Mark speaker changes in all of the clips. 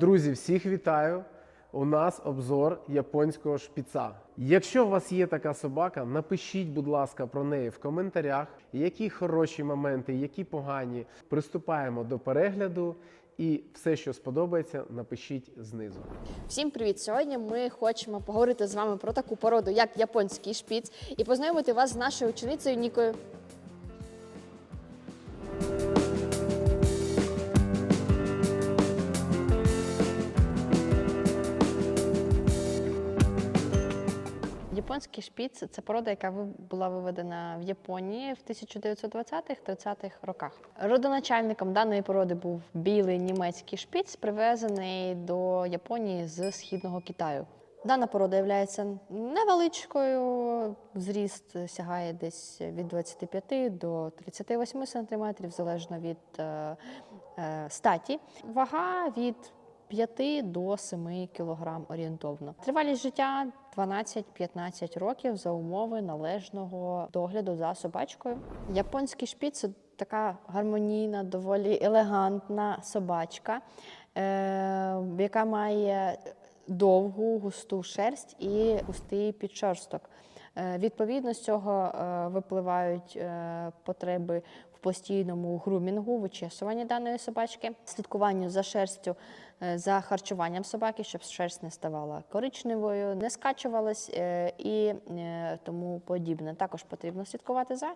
Speaker 1: Друзі, всіх вітаю! У нас обзор японського шпіца. Якщо у вас є така собака, напишіть, будь ласка, про неї в коментарях, які хороші моменти, які погані. Приступаємо до перегляду і все, що сподобається, напишіть знизу.
Speaker 2: Всім привіт! Сьогодні ми хочемо поговорити з вами про таку породу, як японський шпіц, і познайомити вас з нашою ученицею Нікою. Японський шпіц це порода, яка була виведена в Японії в 1920-30-х роках. Родоначальником даної породи був білий німецький шпіц, привезений до Японії з східного Китаю. Дана порода є невеличкою, зріст сягає десь від 25 до 38 см, залежно від е, е, статі. Вага від 5 до 7 кг орієнтовно. Тривалість життя 12-15 років за умови належного догляду за собачкою. Японський шпіц це така гармонійна, доволі елегантна собачка, е, яка має довгу густу шерсть і густий підшерсток. Е, Відповідно з цього е, випливають е, потреби в постійному грумінгу, вичесуванні даної собачки, слідкуванню за шерстю, за харчуванням собаки, щоб шерсть не ставала коричневою, не скачувалась і тому подібне. Також потрібно слідкувати за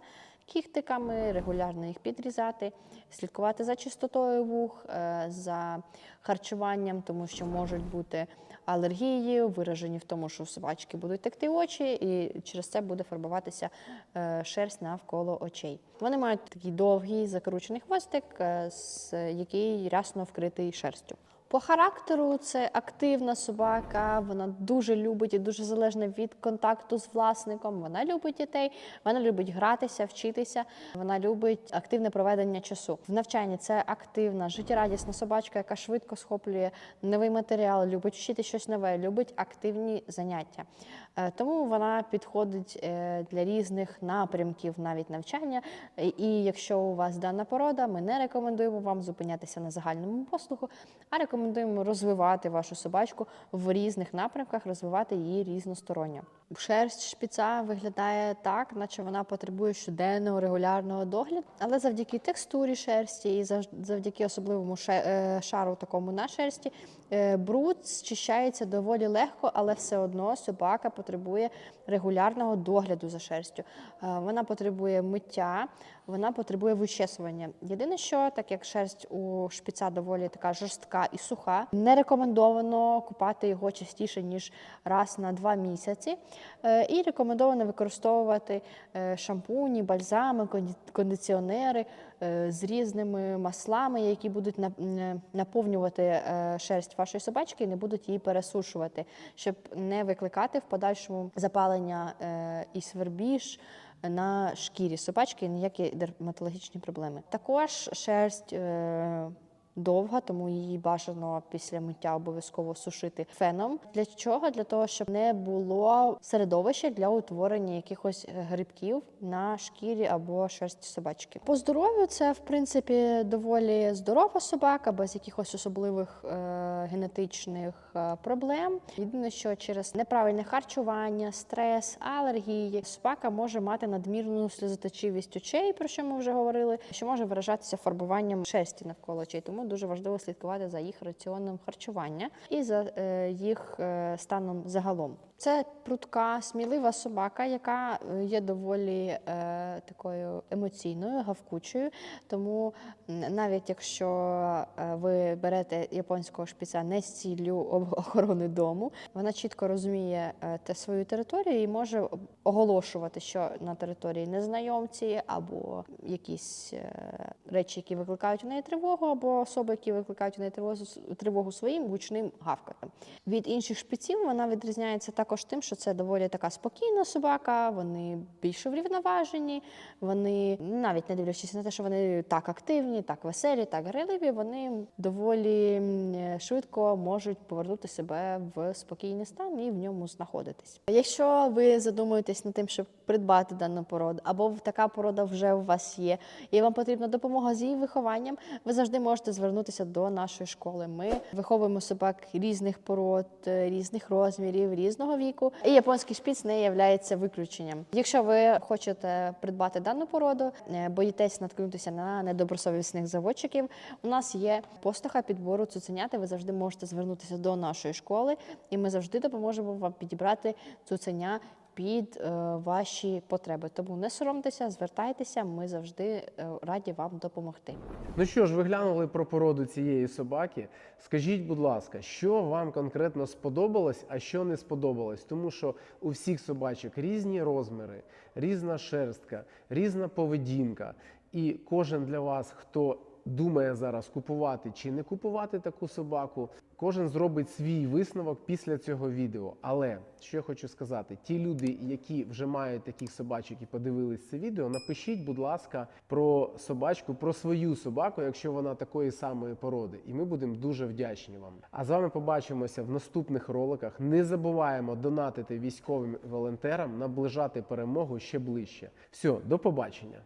Speaker 2: кіхтиками, регулярно їх підрізати, слідкувати за чистотою вух, е, за харчуванням, тому що можуть бути алергії, виражені в тому, що собачки будуть текти очі, і через це буде фарбуватися е, шерсть навколо очей. Вони мають такий довгий закручений хвостик, е, який рясно вкритий шерстю. По характеру це активна собака, вона дуже любить і дуже залежна від контакту з власником. Вона любить дітей, вона любить гратися, вчитися. Вона любить активне проведення часу. В навчанні це активна, життєрадісна собачка, яка швидко схоплює новий матеріал, любить вчити щось нове, любить активні заняття. Е, Тому вона підходить е, для різних напрямків навіть навчання. І- якщо у вас дана порода, ми не рекомендуємо вам зупинятися на загальному послугу, а рекомендуємо розвивати вашу собачку в різних напрямках, розвивати її різносторонньо. Шерсть шпіца виглядає так, наче вона потребує щоденного регулярного догляду, але завдяки текстурі шерсті і завдяки особливому е, шару такому на шерсті, е, бруд зчищається доволі легко, але все одно собака потребує регулярного догляду за шерстю. Е, Вона потребує миття, вона потребує вичесування. Єдине, що так як шерсть у шпіца доволі така жорстка і суха, не рекомендовано купати його частіше ніж раз на два місяці. Е, І рекомендовано використовувати е, шампуні, бальзами, кондиціонери з різними маслами, які будуть е, наповнювати е, шерсть вашої собачки і не будуть її пересушувати, щоб не викликати в подальшому запалення е, і свербіж на шкірі собачки ніякі дерматологічні проблеми. Також шерсть. е, Довга, тому її бажано після миття обов'язково сушити феном. Для чого? Для того, щоб не було середовища для утворення якихось грибків на шкірі або шерсті собачки. По здоров'ю це в принципі доволі здорова собака, без якихось особливих е, генетичних е, проблем. Єдине, що через неправильне харчування, стрес, алергії, собака може мати надмірну сльозоточивість очей, про що ми вже говорили, що може виражатися фарбуванням шерсті навколо очей. Тому дуже важливо слідкувати за їх раціоном харчування і за е, їх е, станом загалом. Це прутка, смілива собака, яка е, є доволі такою емоційною, гавкучою. Тому навіть якщо ви берете японського шпіца не з ціллю охорони дому, вона чітко розуміє свою територію і може оголошувати, що на території незнайомці або якісь речі, які викликають у неї тривогу, або особи, які викликають неї тривогу, тривогу своїм гучним гавкатом. Від інших шпиців вона відрізняється також тим, що це доволі така спокійна собака, вони більш врівноважені, вони навіть не дивлячись на те, що вони так активні, так веселі, так грайливі, вони доволі швидко можуть повернути себе в спокійний стан і в ньому знаходитись. Якщо ви задумуєтесь над тим, щоб придбати дану породу, або така порода вже у вас є, і вам потрібна допомога з її вихованням, ви завжди можете звернутися звернутися до нашої школи. Ми виховуємо собак різних пород, е, різних розмірів, різного віку. І японський шпіц не є виключенням. Якщо ви хочете придбати дану породу, е, боїтесь наткнутися на недобросовісних заводчиків. У нас є послуга підбору цуценяти. Ви завжди можете звернутися до нашої школи, і ми завжди допоможемо вам підібрати цуценя під е, ваші потреби. Тому не соромтеся, звертайтеся. Ми завжди е, раді вам допомогти.
Speaker 1: Ну що ж, ви глянули про породу цієї собаки. Скажіть, будь ласка, що вам конкретно сподобалось, а що не сподобалось? Тому що у всіх собачок різні розміри, різна шерстка, різна поведінка. І кожен для вас, хто думає зараз купувати чи не купувати таку собаку, кожен зробить свій висновок після цього відео. Але що я хочу сказати, ті люди, які вже мають таких собачок і подивились це відео, напишіть, будь ласка, про собачку, про свою собаку, якщо вона такої самої породи, і ми будемо дуже вдячні вам. А з вами побачимося в наступних роликах. Не забуваємо донатити військовим волонтерам, наближати перемогу ще ближче. Все, до побачення.